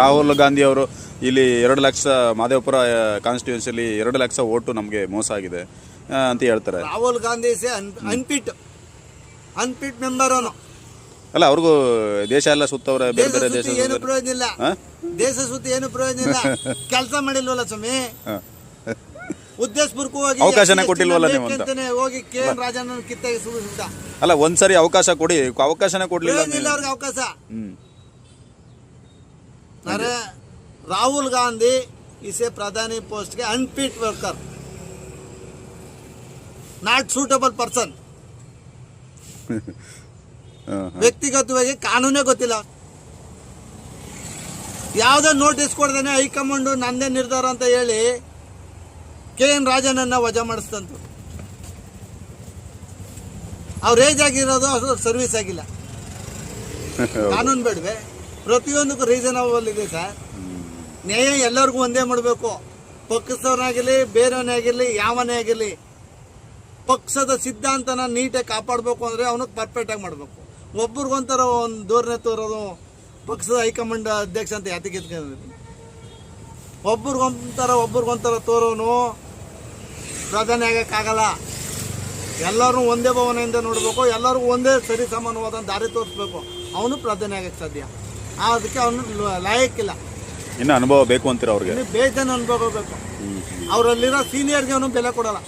ರಾಹುಲ್ ಗಾಂಧಿ ಅವರು ಇಲ್ಲಿ ಎರಡು ಲಕ್ಷ ಮಾದೇವಪುರ ಕಾನ್ಸ್ಟಿಟ್ಯೂನ್ಸಿಯಲ್ಲಿ ಎರಡು ಲಕ್ಷ ಓಟು ನಮಗೆ ಮೋಸ ಆಗಿದೆ ಅಂತ ಹೇಳ್ತಾರೆ. Rahul Gandhi unfit unfit member ಅವನು. ಅಲ್ಲ ಅವ್ರಿಗೂ ದೇಶ ಎಲ್ಲ ಸುತ್ತವ್ರೆ ಬೇರೆ ಬೇರೆ ದೇಶ ಏನು ಪ್ರಯೋಜನ ಇಲ್ಲ? ದೇಶ ಸುತ್ತಿ ಏನು ಪ್ರಯೋಜನ ಇಲ್ಲ. ಕೆಲಸ ಮಾಡಿಲ್ವಲ್ಲ ಸ್ವಾಮಿ? ಉದ್ದೇಶಪೂರ್ವಕವಾಗಿ ಹೋಗಿ SC, ಕೊಟ್ಟಿಲ್ವಲ್ಲ ನೀವು ಅಂತ. ಹೋಗಿ ಕೆ ಎನ್ ರಾಜಣ್ಣನ ಕಿತ್ತಾಗಿ ಅಲ್ಲ ಒಂದ್ಸರಿ ಅವಕಾಶ ಕೊಡಿ ಅವಕಾಶನೇ ಕೊಡ್ಲಿಲ್ಲ ಅವ್ರಿಗೆ ಅವಕಾಶ. ಅರೆ ರಾಹುಲ್ ಗಾಂಧಿ ಇಸ್ ಎ ಪ್ರಧಾನಿ ಪೋಸ್ಟ್ಗೆ unfit worker not suitable person. ವ್ಯಕ್ತಿಗತವಾಗಿ ಕಾನೂನೇ ಗೊತ್ತಿಲ್ಲ. ಯಾವುದೋ ನೋಟಿಸ್ ಕೊಡ್ದೇನೆ ಹೈಕಮಾಂಡು ನಂದೇ ನಿರ್ಧಾರ ಅಂತ ಹೇಳಿ ಕೆ ಎನ್ ರಾಜನನ್ನ ವಜಾ ಮಾಡಿಸ್ತಂತು ಅವ್ರ ಏಜ್ ಆಗಿರೋದು ಅದು ಸರ್ವಿಸ್ ಆಗಿಲ್ಲ. ಕಾನೂನು ಬೇಡವೆ? ಪ್ರತಿಯೊಂದಕ್ಕೂ ರೀಸನಬಲ್ ಇದೆ ಸರ್. ನ್ಯಾಯ ಎಲ್ಲರಿಗೂ ಒಂದೇ ಮಾಡಬೇಕು. ಪಕ್ಷದವನಾಗಿರಲಿ ಬೇರೆಯವನೇ ಆಗಿರಲಿ ಯಾವನೇ ಆಗಿರಲಿ ಪಕ್ಷದ ಸಿದ್ಧಾಂತನ ನೀಟಾಗಿ ಕಾಪಾಡಬೇಕು ಅಂದರೆ ಅವನಿಗೆ ಪರ್ಫೆಕ್ಟಾಗಿ ಮಾಡಬೇಕು. ಒಬ್ರಿಗೊಂಥರ ಒಂದು ಧೋರಣೆ ತೋರೋದು ಪಕ್ಷದ ಹೈಕಮಾಂಡ್ ಅಧ್ಯಕ್ಷ ಅಂತ ಇಟ್ಕೊಂಡಿದ್ದೀನಿ ಒಬ್ರಿಗೊಂಥರ ಒಬ್ರಿಗೊಂಥರ ತೋರೋನು ಪ್ರಧಾನಿ ಆಗಕ್ಕಾಗಲ್ಲ ಎಲ್ಲರೂ ಒಂದೇ ಭವನದಿಂದ ನೋಡಬೇಕು, ಎಲ್ಲರಿಗೂ ಒಂದೇ ಸರಿ ಸಮಾನವಾದ ದಾರಿ ತೋರಿಸ್ಬೇಕು. ಅವನು ಪ್ರಧಾನಿ ಆಗಕ್ಕೆ ಸಾಧ್ಯ. ಅದಕ್ಕೆ ಅವನು ಲಾಯಕ್ಕಿಲ್ಲ. ಇನ್ನು ಅನುಭವ ಬೇಕು ಅಂತೀರ ಅವ್ರಿಗೆ? ಇನ್ನು ಅನುಭವ ಬೇಕು. ಅವರಲ್ಲಿರೋ ಸೀನಿಯರ್ಗೆ ಅವನು ಬೆಲೆ ಕೊಡಲ್ಲ.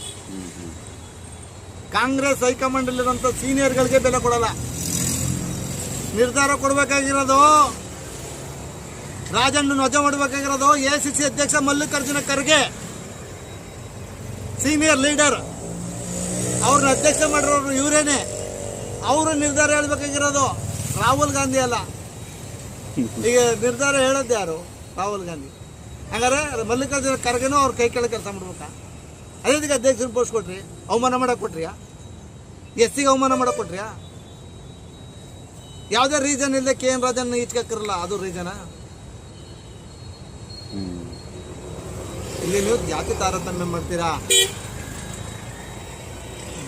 ಕಾಂಗ್ರೆಸ್ ಹೈಕಮಾಂಡ್ ಅಲ್ಲಿರೋಂಥ ಸೀನಿಯರ್ಗಳಿಗೆ ಬೆಲೆ ಕೊಡಲ್ಲ. ನಿರ್ಧಾರ ಕೊಡಬೇಕಾಗಿರೋದು ರಾಜಣ್ಣ ವಜಾ ಮಾಡಬೇಕಾಗಿರೋದು ಎ ಸಿ ಸಿ ಅಧ್ಯಕ್ಷ ಮಲ್ಲಿಕಾರ್ಜುನ ಖರ್ಗೆ ಸೀನಿಯರ್ ಲೀಡರ್ ಅವ್ರನ್ನ ಅಧ್ಯಕ್ಷ ಮಾಡಿರೋರು ಇವರೇನೆ. ಅವರು ನಿರ್ಧಾರ ಹೇಳ್ಬೇಕಾಗಿರೋದು ರಾಹುಲ್ ಗಾಂಧಿ ಅಲ್ಲ. ಈಗ ನಿರ್ಧಾರ ಹೇಳೋದು ಯಾರು? ರಾಹುಲ್ ಗಾಂಧಿ. ಹಂಗಾರೆ ಮಲ್ಲಿಕಾರ್ಜುನ ಖರ್ಗೆನೂ ಅವ್ರ ಕೈ ಕೆಳ ಕೆಲಸ ಮಾಡ್ಬೇಕಾ? ಅದೇ ಅಧ್ಯಕ್ಷನ ಪೋಸ್ಟ್ ಕೊಟ್ರಿ, ಅವಮಾನ ಮಾಡಕ್ ಕೊಟ್ರಿಯಾ? ಎಸ್ ಸಿಗೆ ಅವಮಾನ ಮಾಡಕ್ ಕೊಟ್ರಿಯಾ? ಯಾವುದೇ ರೀಸನ್ ಇಲ್ಲದೆ ಕೆ ಎನ್ ರಾಜನ್ ಈಚ್ಕಕ್ಕಿರಲ್ಲ ಅದು ರೀಸನ್. ಇಲ್ಲಿ ನೀವು ಜಾತಿ ತಾರತಮ್ಯ ಮಾಡ್ತೀರಾ?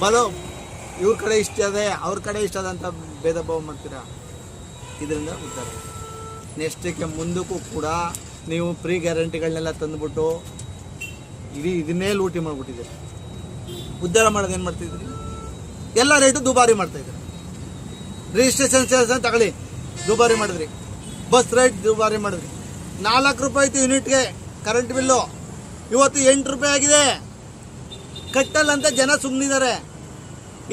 ಬಲ, ಇವ್ರ ಕಡೆ ಇಷ್ಟ ಅದೇ ಅವ್ರ ಕಡೆ ಇಷ್ಟ ಅದ ಅಂತ ಭೇದ ಭಾವ ಮಾಡ್ತೀರಾ? ಇದರಿಂದ ಉದ್ಧಾರ ನೆಕ್ಸ್ಟಿಗೆ ಮುಂದಕ್ಕೂ ಕೂಡ ನೀವು ಫ್ರೀ ಗ್ಯಾರಂಟಿಗಳನ್ನೆಲ್ಲ ತಂದುಬಿಟ್ಟು ಇಡೀ ಇದನ್ನೇ ಲೂಟಿ ಮಾಡಿಬಿಟ್ಟಿದ್ದೀರಿ. ಉದ್ಧಾರ ಮಾಡೋದು ಏನು ಮಾಡ್ತಿದ್ದೀರಿ ಎಲ್ಲ ರೇಟು ದುಬಾರಿ ಮಾಡ್ತಾಯಿದ್ರಿ ರಿಜಿಸ್ಟ್ರೇಷನ್ ಚಾರ್ಜ್ ತಗೊಳ್ಳಿ? ದುಬಾರಿ ಮಾಡಿದ್ರಿ. ಬಸ್ ರೇಟ್ ದುಬಾರಿ ಮಾಡಿದ್ರಿ. ನಾಲ್ಕು ರೂಪಾಯಿ ಇತ್ತು ಯೂನಿಟ್ಗೆ ಕರೆಂಟ್ ಬಿಲ್ಲು ಇವತ್ತು ಎಂಟು ರೂಪಾಯಿ ಆಗಿದೆ. ಕಟ್ಟಲ್ಲಂತ ಜನ ಸುಮ್ಮನಿದ್ದಾರೆ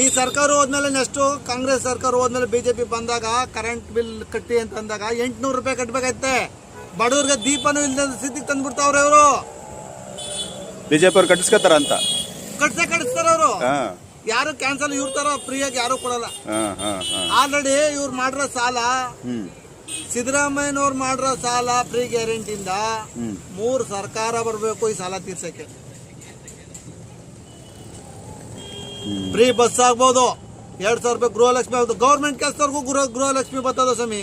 ಈ ಸರ್ಕಾರ ಹೋದ್ಮೇಲೆ ನೆಕ್ಸ್ಟು ಕಾಂಗ್ರೆಸ್ ಸರ್ಕಾರ ಹೋದ್ಮೇಲೆ ಬಿ ಜೆ ಪಿ ಬಂದಾಗ ಕರೆಂಟ್ ಬಿಲ್ ಕಟ್ಟಿ ಅಂತ ಅಂದಾಗ ಎಂಟುನೂರು ರೂಪಾಯಿ ಕಟ್ಟಬೇಕಾಯ್ತೆ ಬಡವ್ರಿಗೆ ದೀಪನೂ ಇಲ್ಲದ ಸ್ಥಿತಿಗೆ ತಂದ್ಬಿಡ್ತಾವ್ರೆ ಅವರು ಬಿಜೆಪಿ ಅವ್ರು ಕಟ್ಟಿಸ್ಕೊತಾರ ಅಂತ? ಕಟ್ಸೆ ಕಟ್ಟಿಸ್ತಾರ ಅವರು. ಯಾರು ಕ್ಯಾನ್ಸಲ್ ಇವ್ರ ತರ ಫ್ರೀಯಾಗಿ ಯಾರು ಕೊಡಲ್ಲ. ಆಲ್ರೆಡಿ ಇವ್ರು ಮಾಡಿರೋ ಸಾಲ. ಸಿದ್ದರಾಮಯ್ಯನವ್ರು ಮಾಡಿರೋ ಸಾಲ ಫ್ರೀ ಗ್ಯಾರಂಟಿಯಿಂದ ಮೂರು ಸರ್ಕಾರ ಬರಬೇಕು ಈ ಸಾಲ ತೀರ್ಸಕ್ಕೆ. ಫ್ರೀ ಬಸ್ ಆಗ್ಬೋದು. ಎರಡು ಸಾವಿರ ರೂಪಾಯಿ ಗೃಹಲಕ್ಷ್ಮಿ ಆಗ್ಬೋದು. ಗೌರ್ಮೆಂಟ್ ಕೆಲಸದವ್ರಿಗೂ ಗೃಹ, ಗೃಹಲಕ್ಷ್ಮಿ ಬರ್ತದ ಸ್ವಾಮಿ.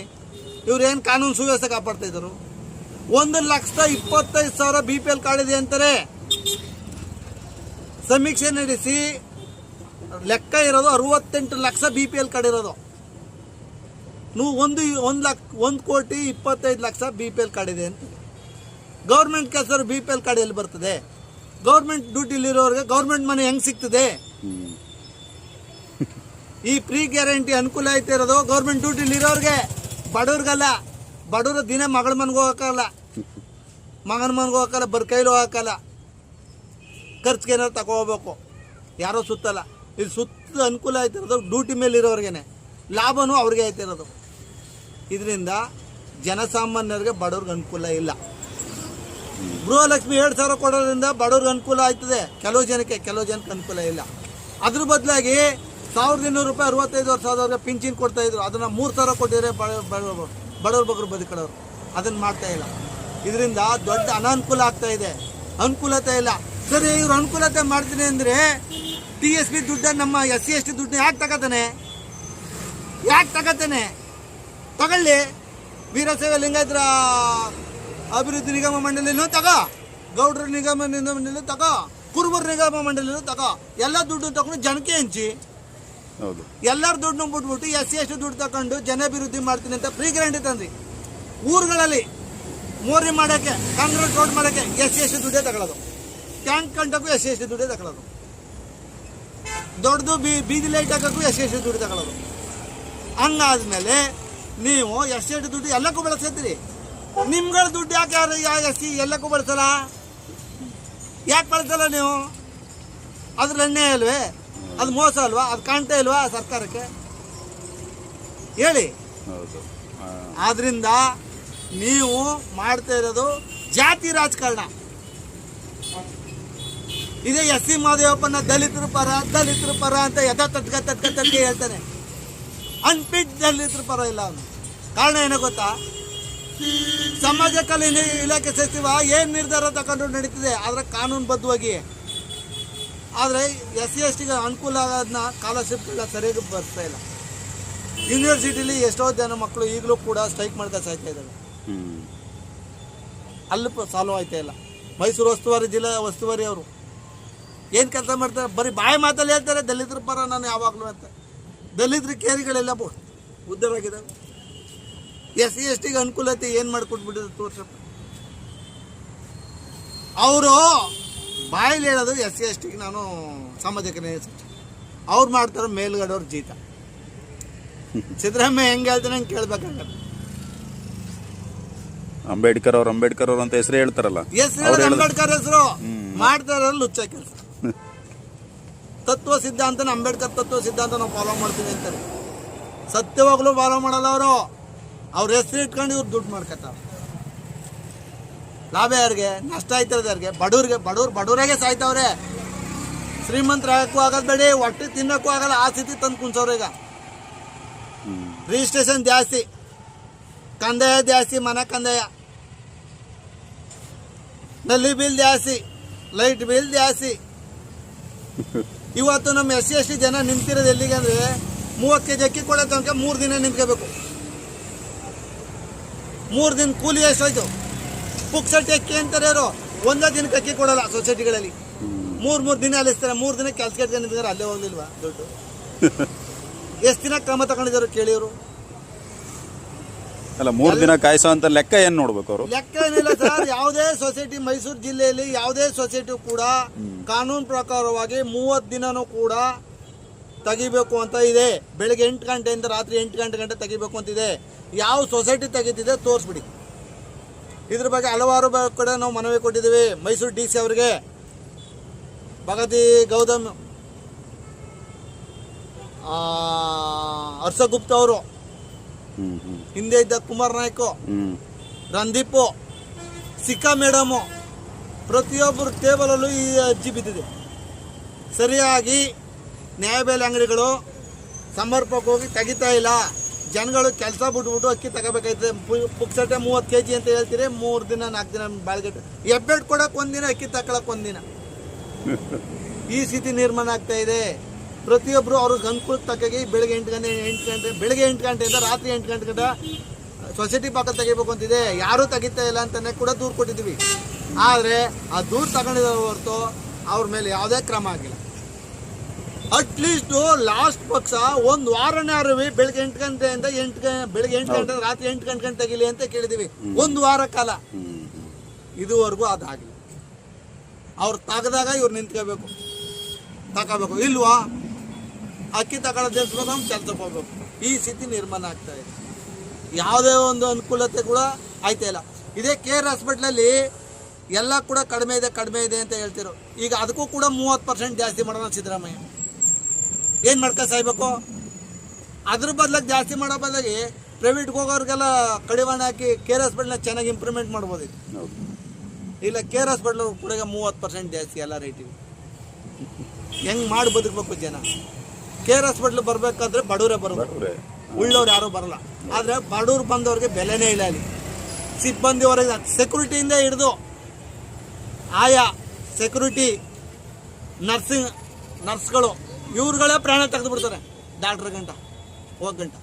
ಇವ್ರು ಏನು ಕಾನೂನು ಸುವ್ಯವಸ್ಥೆ ಕಾಪಾಡ್ತಾ ಇದ್ರು? ಒಂದು ಲಕ್ಷದ ಇಪ್ಪತ್ತೈದು ಸಾವಿರ ಬಿ ಪಿ ಎಲ್ ಕಾರ್ಡ್ ಇದೆ ಅಂತಾರೆ. ಸಮೀಕ್ಷೆ ನಡೆಸಿ ಲೆಕ್ಕ ಇರೋದು ಅರವತ್ತೆಂಟು lakh B P L card ಇರೋದು. ನೀವು ಒಂದು ಒಂದು ಲಕ್ಷ ಒಂದು ಕೋಟಿ ಇಪ್ಪತ್ತೈದು lakh B P L card ಇದೆ ಅಂತ. ಗೌರ್ಮೆಂಟ್ ಕೆಲಸದವ್ರು ಬಿ ಪಿ ಎಲ್ ಕಾರ್ಡ್ ಎಲ್ಲಿ ಬರ್ತದೆ? ಗೌರ್ಮೆಂಟ್ ಡ್ಯೂಟಿಲಿರೋರಿಗೆ ಗೌರ್ಮೆಂಟ್ ಮನೆ ಹೆಂಗೆ ಸಿಗ್ತದೆ? ಈ ಫ್ರೀ ಗ್ಯಾರಂಟಿ ಅನುಕೂಲ ಐತೆ ಇರೋದು ಗೌರ್ಮೆಂಟ್ ಡ್ಯೂಟಿಲಿ ಇರೋರಿಗೆ. ಬಡವ್ರಿಗಲ್ಲ. ಬಡವ್ರ ದಿನ ಮಗಳ ಮನೆಗೆ ಹೋಗಕ್ಕಲ್ಲ ಮಗನ ಮನೆಗೆ ಹೋಗಕ್ಕಲ್ಲ ಬರ್ ಕೈಲಿ ಹೋಗಕ್ಕಲ್ಲ ಖರ್ಚಿಗೆ ಏನಾದ್ರು ತಗೋಬೇಕು. ಯಾರೋ ಸುತ್ತಲ್ಲ. ಇದು ಸುತ್ತ ಅನುಕೂಲ ಆಯ್ತಿರೋದು ಡ್ಯೂಟಿ ಮೇಲೆ ಇರೋರ್ಗೇನೆ. ಲಾಭನೂ ಅವ್ರಿಗೆ ಆಯ್ತಿರೋದು ಇದರಿಂದ ಜನಸಾಮಾನ್ಯರಿಗೆ ಬಡವ್ರಿಗೆ ಅನುಕೂಲ ಇಲ್ಲ. ಗೃಹಲಕ್ಷ್ಮಿ ಎರಡು ಸಾವಿರ ಕೊಡೋದ್ರಿಂದ ಬಡವ್ರಿಗೆ ಅನುಕೂಲ ಆಯ್ತದೆ ಕೆಲವು ಜನಕ್ಕೆ ಕೆಲವು ಜನಕ್ಕೆ ಅನುಕೂಲ ಇಲ್ಲ. ಅದ್ರ ಬದಲಾಗಿ ಸಾವಿರದ ಇನ್ನೂರು ರೂಪಾಯಿ ಅರವತ್ತೈದು ವರ್ಷ ಆದವ್ರಿಗೆ ಪಿಂಚಿನ್ ಕೊಡ್ತಾ ಇದ್ರು. ಅದನ್ನ ಮೂರು ಸಾವಿರ ಕೊಟ್ಟಿದ್ರೆ ಬಡವ್ರ ಬಗ್ರು ಬದುಕಡೋರು ಅದನ್ನ ಮಾಡ್ತಾ ಇಲ್ಲ. ಇದರಿಂದ ದೊಡ್ಡ ಅನಾನುಕೂಲ ಆಗ್ತಾ ಇದೆ. ಅನುಕೂಲತೆ ಇಲ್ಲ. ಸರಿ, ಇವ್ರು ಅನುಕೂಲತೆ ಮಾಡ್ತೀನಿ ಅಂದ್ರೆ ಟಿ ಎಸ್ ಪಿ ದುಡ್ಡ ನಮ್ಮ ಎಸ್ ಸಿ ಎಸ್ ಟಿ ದುಡ್ಡು ಯಾಕೆ ತಗೋತಾನೆ? ಯಾಕೆ ತಗೋತಾನೆ? ತಗೊಳ್ಳಿ. ವೀರಸೇವ ಲಿಂಗಾಯತರ ಅಭಿವೃದ್ಧಿ ನಿಗಮ ಮಂಡಳಿನೂ ತಗೋ. ಗೌಡ್ರ ನಿಗಮ ಮಂಡಳಿ ತಗೋ. ಕುರುಬರ ನಿಗಮ ಮಂಡಳಿ ತಗೋ ಎಲ್ಲ ದುಡ್ಡು ತಗೊಂಡು ಜನಕ್ಕೆ ಹಂಚಿ. ಹೌದು. ಎಲ್ಲರ ದುಡ್ಡು ಬಿಟ್ಬಿಟ್ಟು ಎಸ್ ಸಿ ಎಷ್ಟು ದುಡ್ಡು ತಗೊಂಡು ಜನ ಅಭಿವೃದ್ಧಿ ಮಾಡ್ತೀನಿ ಅಂತ ಫ್ರೀ ಗ್ಯಾರಂಟಿ ತಂದ್ರಿ ಊರುಗಳಲ್ಲಿ ಮೋರಿ ಮಾಡೋಕ್ಕೆ ಕಾಂಕ್ರೀಟ್ ರೋಡ್ ಮಾಡೋಕ್ಕೆ ಎಸ್ ಸಿ ಎಸ್ ಟಿ ದುಡ್ಡೇ ತಗೊಳ್ಳೋದು ಟ್ಯಾಂಕ್ ಕಂಡಕ್ಕೂ ಎಸ್ ಸಿ ದುಡ್ಡೇ ತಗೊಳ್ಳೋದು ದೊಡ್ಡದು ಬಿ ಬೀದಿ ಲೈಟ್ ಹಾಕೋಕ್ಕೂ ಎಸ್ ಸಿ ಎಸ್ ಟಿ ದುಡ್ಡು ತಗೊಳ್ಳೋದು ಹಂಗಾದ್ಮೇಲೆ ನೀವು ಎಸ್ ಸಿ ಎಸ್ ಟಿ ದುಡ್ಡು ಎಲ್ಲಕ್ಕೂ ಬಳಸ್ತೀರಿ ನಿಮ್ಗಳ ದುಡ್ಡು ಯಾಕೆ ಯಾರು ಯಾ ಎಸ್ ಸಿ ಎಲ್ಲಕ್ಕೂ ಬಳಸಲ್ಲ? ಯಾಕೆ ಬಳಸಲ್ಲ ನೀವು? ಅದ್ರ ಎಣ್ಣೆ ಅಲ್ವೇ? ಅದು ಮೋಸ ಅಲ್ವಾ? ಅದು ಕಾಣ್ತಾ ಇಲ್ವಾ ಸರ್ಕಾರಕ್ಕೆ? ಹೇಳಿ. ಆದ್ರಿಂದ ನೀವು ಮಾಡ್ತಾ ಇರೋದು ಜಾತಿ ರಾಜಕಾರಣ. ಇದೇ ಎಸ್ ಸಿ ಮಾದೇವಪ್ಪನ ದಲಿತರ ಪರ ದಲಿತರ ಪರ ಅಂತ ಯಥ ತಟ್ಕ ತಟ್ಕ ತಟ್ಕ ಹೇಳ್ತಾನೆ. ಅನ್ಪಿಟ್ ದಲಿತರ ಪರ ಇಲ್ಲ ಅವನು. ಕಾರಣ ಏನೋ ಗೊತ್ತಾ? ಸಮಾಜ ಕಲ್ಯಾಣ ಇಲಾಖೆ ಸಚಿವ ಏನು ನಿರ್ಧಾರ ತಗೊಂಡು ನಡೀತಿದೆ? ಆದ್ರೆ ಕಾನೂನುಬದ್ಧವಾಗಿ ಆದರೆ ಎಸ್ ಸಿ ಎಸ್ ಟಿಗೆ ಅನುಕೂಲ ಆಗೋದನ್ನ ಸ್ಕಾಲರ್ಶಿಪ್ಗಳ ಸರಿಯಾಗಿ ಬರ್ತಾ ಇಲ್ಲ. ಯೂನಿವರ್ಸಿಟಿಲಿ ಎಷ್ಟೋ ಜನ ಮಕ್ಕಳು ಈಗಲೂ ಕೂಡ ಸ್ಟ್ರೈಕ್ ಮಾಡ್ತಾ ಸಾಯ್ತಾ ಇದ್ದಾರೆ. ಅಲ್ಲಿ ಸಾಲ್ವ್ ಆಯ್ತಾ ಇಲ್ಲ. ಮೈಸೂರು ಉಸ್ತುವಾರಿ ಜಿಲ್ಲಾ ಉಸ್ತುವಾರಿ ಅವರು. ಏನು ಕೆಲಸ ಮಾಡ್ತಾರೆ? ಬರೀ ಬಾಯಿ ಮಾತಲ್ಲಿ ಹೇಳ್ತಾರೆ ದಲಿತರ ಪರ ನಾನು ಯಾವಾಗಲೂ ಅಂತ ದಲಿತರ ಕೇರಿಗಳೆಲ್ಲ ಬು- ಉದ್ಧಾರಾಗಿದ್ದಾವೆ ಎಸ್ ಸಿ ಎಸ್ ಟಿಗೆ ಅನುಕೂಲತೆ ಏನು ಮಾಡಿಕೊಟ್ಬಿಟ್ಟಿದ್ರು ತೋರ್ಸಪ್ಪ. ಅವರು ಬಾಯಲ್ಲಿ ಹೇಳೋದು ಎಸ್ ಸಿ ಎಸ್ ಟಿಗೆ ನಾನು ಸಾಮಾಜಿಕ ನ್ಯಾಯ ಸಚಿವ ಅವ್ರು ಮಾಡ್ತಾರೋ ಮೇಲ್ಗಡೆಯವ್ರ ಜೀತ. ಸಿದ್ದರಾಮಯ್ಯ ಹೆಂಗೆ ಹೇಳ್ತಾನೆ ಹಂಗೆ ಕೇಳ್ಬೇಕಾಗತ್ತೆ ಅಂಬೇಡ್ಕರ್ ಅವ್ರು ಅಂಬೇಡ್ಕರ್ ಅವ್ರು ಅಂತ ಹೆಸರು ಹೇಳ್ತಾರಲ್ಲ. ಹೆಸರು ಅಂಬೇಡ್ಕರ್ ಹೆಸರು. ಮಾಡ್ತಾರ ಲುಚ್ಚ ಕೆಲಸ. ತತ್ವ ಸಿದ್ಧಾಂತನ ಅಂಬೇಡ್ಕರ್ ತತ್ವ ಸಿದ್ಧಾಂತ ನಾವು ಫಾಲೋ ಮಾಡ್ತೀವಿ ಅಂತಾರೆ. ಸತ್ಯವಾಗ್ಲೂ ಫಾಲೋ ಮಾಡಲ್ಲ ಅವರು. ಅವ್ರ ಹೆಸರು ಇಟ್ಕೊಂಡು ಇವ್ರು ದುಡ್ಡು ಮಾಡ್ಕೊತಾರ ಲಾಭ ಯಾರಿಗೆ ನಷ್ಟ ಆಯ್ತದ ಯಾರಿಗೆ ಬಡವ್ರಿಗೆ, ಬಡವ್ರು ಬಡವ್ರಾಗೆ ಸಾಯ್ತವ್ರೆ. ಶ್ರೀಮಂತರ ಆಗಕ್ಕೂ ಆಗೋದು ಬೇಡಿ, ಹೊಟ್ಟೆ ತಿನ್ನೋಕ್ಕೂ ಆಗಲ್ಲ, ಆ ಸ್ಥಿತಿ ತಂದು ಕುಂಚವ್ರು ಈಗ. ರಿಜಿಸ್ಟ್ರೇಷನ್ ಜಾಸ್ತಿ. ಕಂದಾಯ ಜಾಸ್ತಿ, ಮನೆ ಕಂದಾಯ. ನಲ್ಲಿ ಬಿಲ್ ಜಾಸ್ತಿ, ಲೈಟ್ ಬಿಲ್ ಜಾಸ್ತಿ. ಇವತ್ತು ನಮ್ಮ ಎಸ್ ಸಿ ಎಸ್ ಟಿ ಜನ ನಿಂತಿರೋದು ಎಲ್ಲಿಗೆ ಅಂದರೆ ಮೂವತ್ತು ಕೆ ಜಿ ಅಕ್ಕಿ ಕೊಡೋ ತನಕ ಮೂರು ದಿನ ನಿಂತ್ಕೋಬೇಕು. ಮೂರು ದಿನ ಕೂಲಿ ಎಷ್ಟೋಯ್ತು ಪುಕ್ಸಟ್ಟಿ ಅಕ್ಕಿ ಅಂತಾರೆ ಯಾರು ಒಂದೇ ದಿನಕ್ಕೆ ಅಕ್ಕಿ ಕೊಡಲ್ಲ ಸೊಸೈಟಿಗಳಲ್ಲಿ ಮೂರು ಮೂರು ದಿನ ಅಲ್ಲಿಸ್ತಾರೆ ಮೂರು ದಿನ ಕೆಲಸ ಕೆಟ್ಕೊಂಡು ನಿಂತಿದ್ದಾರೆ. ಅಲ್ಲೇ ಹೋಗ್ಲಿಲ್ವಾ ದುಡ್ಡು. ಎಷ್ಟು ದಿನ ಕ್ರಮ ತಗೊಂಡಿದ್ದಾರೆ ಕೇಳಿಯರು ಅಲ್ಲ ಮೂರು ದಿನ ಕಾಯಿಸೋ ಅಂತ ಲೆಕ್ಕ ಏನು ನೋಡ್ಬೇಕು ಅವರು? ಲೆಕ್ಕ ಏನಿಲ್ಲ ಸರ್. ಯಾವುದೇ ಸೊಸೈಟಿ ಮೈಸೂರು ಜಿಲ್ಲೆಯಲ್ಲಿ ಯಾವುದೇ ಸೊಸೈಟಿ ಕೂಡ ಕಾನೂನು ಪ್ರಕಾರವಾಗಿ ಮೂವತ್ತು ದಿನನೂ ಕೂಡ ತೆಗಿಬೇಕು ಅಂತ ಇದೆ. ಬೆಳಗ್ಗೆ ಎಂಟು ಗಂಟೆಯಿಂದ ರಾತ್ರಿ ಎಂಟು ಗಂಟೆ ಗಂಟೆ ತೆಗಿಬೇಕು ಅಂತಿದೆ ಯಾವ ಸೊಸೈಟಿ ತೆಗೆದಿದೆ ತೋರಿಸ್ಬಿಡಿ. ಇದ್ರ ಬಗ್ಗೆ ಹಲವಾರು ಕೂಡ ನಾವು ಮನವಿ ಕೊಟ್ಟಿದ್ದೀವಿ. ಮೈಸೂರು ಡಿ ಸಿ ಅವರಿಗೆ. ಭಗತಿ ಗೌತಮ್ ಹರ್ಷಗುಪ್ತ ಅವರು. ಹಿಂದೆ ಇದ್ದ ಕುಮಾರ್ ನಾಯ್ಕು. ರಂದೀಪ್ ರಂದೀಪು ಸಿಕ್ಕಾ ಮೇಡಮು. ಪ್ರತಿಯೊಬ್ಬರು ಟೇಬಲಲ್ಲೂ ಈ ಅರ್ಜಿ ಬಿದ್ದಿದೆ. ಸರಿಯಾಗಿ ನ್ಯಾಯಬೆಲೆ ಅಂಗಡಿಗಳು ಸಮರ್ಪಕವಾಗಿ ತೆಗಿತಾ ಇಲ್ಲ. ಜನಗಳು ಕೆಲಸ ಬಿಟ್ಬಿಟ್ಟು ಅಕ್ಕಿ ತಗೋಬೇಕಾಯ್ತದೆ. ಪುಕ್ಸಟ್ಟೆ ಮೂವತ್ತು ಕೆ ಜಿ ಅಂತ ಹೇಳ್ತೀರಿ, ಮೂರು ದಿನ, ನಾಲ್ಕು ದಿನ ಬಾಳ್ಗೆಟ್ಟು. ಎಬ್ಬೆಡ್ ಕೊಡೋಕೆ ಒಂದಿನ, ಅಕ್ಕಿ ತಗೊಳಕ್ಕೆ ಒಂದಿನ. ಈ ಸ್ಥಿತಿ ನಿರ್ಮಾಣ ಆಗ್ತಾ ಇದೆ. ಪ್ರತಿಯೊಬ್ಬರು ಅವ್ರಿಗೆ ಅನುಕೂಲ ತಕ್ಕಾಗಿ ಬೆಳಗ್ಗೆ ಎಂಟು ಗಂಟೆ ಎಂಟು ಗಂಟೆ, ಬೆಳಗ್ಗೆ ಎಂಟು ಗಂಟೆಯಿಂದ ರಾತ್ರಿ ಎಂಟು ಗಂಟೆ ಗಂಟ ಸೊಸೈಟಿ ಪಕ್ಕ ತೆಗಿಬೇಕು ಅಂತಿದೆ. ಯಾರೂ ತೆಗಿತಾ ಇಲ್ಲ ಅಂತಲೇ ಕೂಡ ದೂರು ಕೊಟ್ಟಿದ್ದೀವಿ. ಆದರೆ ಆ ದೂರು ತಗೊಂಡಿರೋ ಹೊರತು ಅವ್ರ ಮೇಲೆ ಯಾವುದೇ ಕ್ರಮ ಆಗಿಲ್ಲ. ಅಟ್ಲೀಸ್ಟು ಲಾಸ್ಟ್ ಪಕ್ಷ ಒಂದು ವಾರನೇ ಅರಿವಿ ಬೆಳಗ್ಗೆ ಎಂಟು ಗಂಟೆಯಿಂದ ಎಂಟು ಬೆಳಗ್ಗೆ ಎಂಟು ಗಂಟೆ ರಾತ್ರಿ ಎಂಟು ಗಂಟೆ ಗಂಟೆ ತೆಗಿಲಿ ಅಂತ ಕೇಳಿದೀವಿ. ಒಂದು ವಾರ ಕಾಲ. ಇದುವರೆಗೂ ಅದಾಗಿಲ್ಲ ಅವ್ರು ತೆಗೆದಾಗ ಇವ್ರು ನಿಂತ್ಕೋಬೇಕು. ತಗೋಬೇಕು ಇಲ್ವಾ? ಅಕ್ಕಿ ತಗೊಳ್ಳೋದು ನಾವು ಕೆಲ್ಸಕ್ಕೆ ಹೋಗ್ಬೇಕು. ಈ ಸ್ಥಿತಿ ನಿರ್ಮಾಣ ಆಗ್ತಾ ಇದೆ. ಯಾವುದೇ ಒಂದು ಅನುಕೂಲತೆ ಕೂಡ ಆಯ್ತಾ ಇಲ್ಲ. ಇದೇ ಕೆ ಆರ್ ಹಾಸ್ಪಿಟ್ಲಲ್ಲಿ ಎಲ್ಲ ಕೂಡ ಕಡಿಮೆ ಇದೆ ಕಡಿಮೆ ಇದೆ ಅಂತ ಹೇಳ್ತಿರು ಈಗ ಅದಕ್ಕೂ ಕೂಡ ಮೂವತ್ತು ಪರ್ಸೆಂಟ್ ಜಾಸ್ತಿ ಮಾಡೋಣ ಸಿದ್ದರಾಮಯ್ಯ. ಏನು ಮಾಡ್ಕೊ ಸಾಯ್ಬೇಕು? ಅದ್ರ ಬದಲಾಗಿ ಜಾಸ್ತಿ ಮಾಡೋ ಬದಲಾಗಿ ಪ್ರೈವೇಟ್ಗೆ ಹೋಗೋರಿಗೆಲ್ಲ ಕಡಿವಾಣ ಹಾಕಿ ಕೆ ಆರ್ ಹಾಸ್ಪಿಟಲ್ನ ಚೆನ್ನಾಗಿ ಇಂಪ್ರೂವ್ಮೆಂಟ್ ಮಾಡ್ಬೋದಿತ್ತು. ಇಲ್ಲ ಕೆ ಆರ್ ಹಾಸ್ಪಿಟ್ಲ್ ಕೂಡ ಮೂವತ್ತು ಪರ್ಸೆಂಟ್ ಜಾಸ್ತಿ ಎಲ್ಲ ರೇಟಿಗೆ ಹೆಂಗ್ ಮಾಡಿ ಬದುಕಬೇಕು ಜನ? ಕೆ ಆರ್ ಹಾಸ್ಪಿಟ್ಲ್ ಬರ್ಬೇಕಾದ್ರೆ ಬಡವರೇ ಬರಬೇಕು. ಉಳ್ಳವ್ರು ಯಾರು ಬರಲ್ಲ. ಆದರೆ ಬಡವ್ರು ಬಂದವ್ರಿಗೆ ಬೆಲೆನೇ ಇಲ್ಲ ಅಲ್ಲಿ. ಸಿಬ್ಬಂದಿವರೆಗೆ ಸೆಕ್ಯೂರಿಟಿಯಿಂದ ಹಿಡಿದು ಆಯಾ ಸೆಕ್ಯೂರಿಟಿ ನರ್ಸಿಂಗ್ ನರ್ಸ್ಗಳು ಇವ್ರುಗಳೇ ಪ್ರಾಣ ತೆಗೆದು ಬಿಡ್ತಾರೆ. ಡಾಕ್ಟ್ರ್ ಗಂಟ, ಹೋಗ್ ಗಂಟ.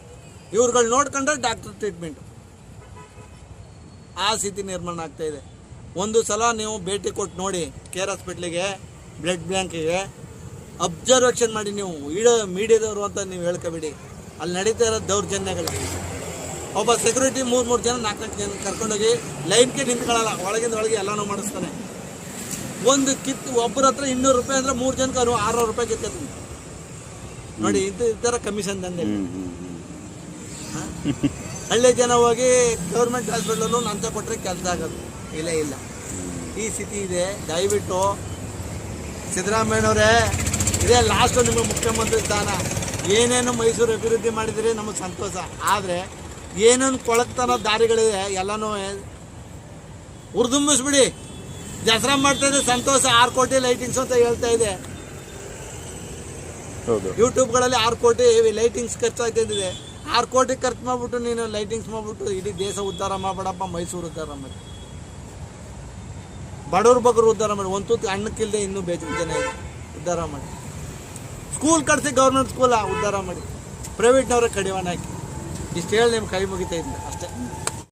ಇವ್ರುಗಳು ನೋಡ್ಕೊಂಡ್ರೆ ಡಾಕ್ಟರ್ ಟ್ರೀಟ್ಮೆಂಟು ಆ ಸ್ಥಿತಿ ನಿರ್ಮಾಣ ಆಗ್ತಾ ಇದೆ. ಒಂದು ಸಲ ನೀವು ಭೇಟಿ ಕೊಟ್ಟು ನೋಡಿ ಕೇರ್ ಹಾಸ್ಪಿಟ್ಲಿಗೆ ಬ್ಲಡ್ ಬ್ಯಾಂಕಿಗೆ ಅಬ್ಸರ್ವೇಷನ್ ಮಾಡಿ ನೀವು, ಇಡೋ ಮೀಡಿಯಾದವರು ಅಂತ ನೀವು ಹೇಳ್ಕೊಬೇಡಿ. ಅಲ್ಲಿ ನಡೀತಾ ಇರೋ ದೌರ್ಜನ್ಯಗಳು. ಒಬ್ಬ ಸೆಕ್ಯೂರಿಟಿ ಮೂರು ಮೂರು ಜನ ನಾಲ್ಕು ಜನ ಕರ್ಕೊಂಡೋಗಿ ಲೈನ್ಗೆ ನಿಂತ್ಕೊಳ್ಳಲ್ಲ, ಒಳಗಿಂದ ಒಳಗೆ ಎಲ್ಲನೂ ಮಾಡಿಸ್ತಾನೆ. ಒಂದು ಕಿತ್ತು ಒಬ್ಬರ ಹತ್ರ ಇನ್ನೂರು ರೂಪಾಯಿ ಅಂದರೆ ಮೂರು ಜನಕ್ಕೆ ಆರುನೂರು ರೂಪಾಯಿ ಕಿತ್ಕೊತಾನೆ. ನೋಡಿ ಇದು ಈ ಥರ ಕಮಿಷನ್ ದಂಧೆ ಹಳ್ಳಿ ಜನ ಹೋಗಿ ಗೌರ್ಮೆಂಟ್ ಹಾಸ್ಪಿಟ್ಲಲ್ಲೂ ಲಂಚ ಕೊಟ್ಟರೆ ಕೆಲಸ ಆಗೋದು. ಇಲ್ಲ ಇಲ್ಲ. ಈ ಸ್ಥಿತಿ ಇದೆ. ದಯವಿಟ್ಟು ಸಿದ್ದರಾಮಯ್ಯನವರೇ ಇದೇ ಲಾಸ್ಟು ನಿಮಗೆ ಮುಖ್ಯಮಂತ್ರಿ ಸ್ಥಾನ. ಏನೇನು ಮೈಸೂರು ಅಭಿವೃದ್ಧಿ ಮಾಡಿದರೆ ನಮಗೆ ಸಂತೋಷ. ಆದರೆ ಏನೇನು ಕೊಳಕ್ತನ ದಾರಿಗಳಿದೆ ಎಲ್ಲನೂ ಉರ್ದುಂಬಿಸ್ಬಿಡಿ ದಸರಾ ಮಾಡ್ತಾ ಸಂತೋಷ. ಆರು ಕೋಟಿ ಲೈಟಿಂಗ್ಸ್ ಅಂತ ಹೇಳ್ತಾ ಇದೆ. ಯೂಟ್ಯೂಬ್ಗಳಲ್ಲಿ ಆರು ಕೋಟಿ ಲೈಟಿಂಗ್ಸ್ ಖರ್ಚಾಗ್ತಿದೆ ಆರು ಕೋಟಿ ಖರ್ಚು ಮಾಡ್ಬಿಟ್ಟು ನೀನು ಲೈಟಿಂಗ್ಸ್ ಮಾಡ್ಬಿಟ್ಟು ಇಡೀ ದೇಶ ಉದ್ಧಾರ ಮಾಡಬೇಡಪ್ಪ, ಮೈಸೂರು ಉದ್ಧಾರ ಮಾಡಿ. ಬಡವ್ರ ಬಗ್ಗರು ಉದ್ಧಾರ ಮಾಡಿ. ಒಂದು ತೂತು ಹಣ್ಣಕ್ಕಿಲ್ಲದೆ ಇನ್ನೂ ಬೇಜಾರು ಜನ ಇದೆ ಉದ್ಧಾರ ಮಾಡಿ. ಸ್ಕೂಲ್ ಕಟ್ಸಿ ಗೌರ್ಮೆಂಟ್ ಸ್ಕೂಲ ಉದ್ಧಾರ ಮಾಡಿ. ಪ್ರೈವೇಟ್ನವ್ರೆ ಕಡಿವಾಣ ಹಾಕಿ. ಇಷ್ಟು ಹೇಳಿ ನಿಮ್ಮ ಕೈ ಮುಗಿತಾ ಇದ್ದೆ ಅಷ್ಟೇ.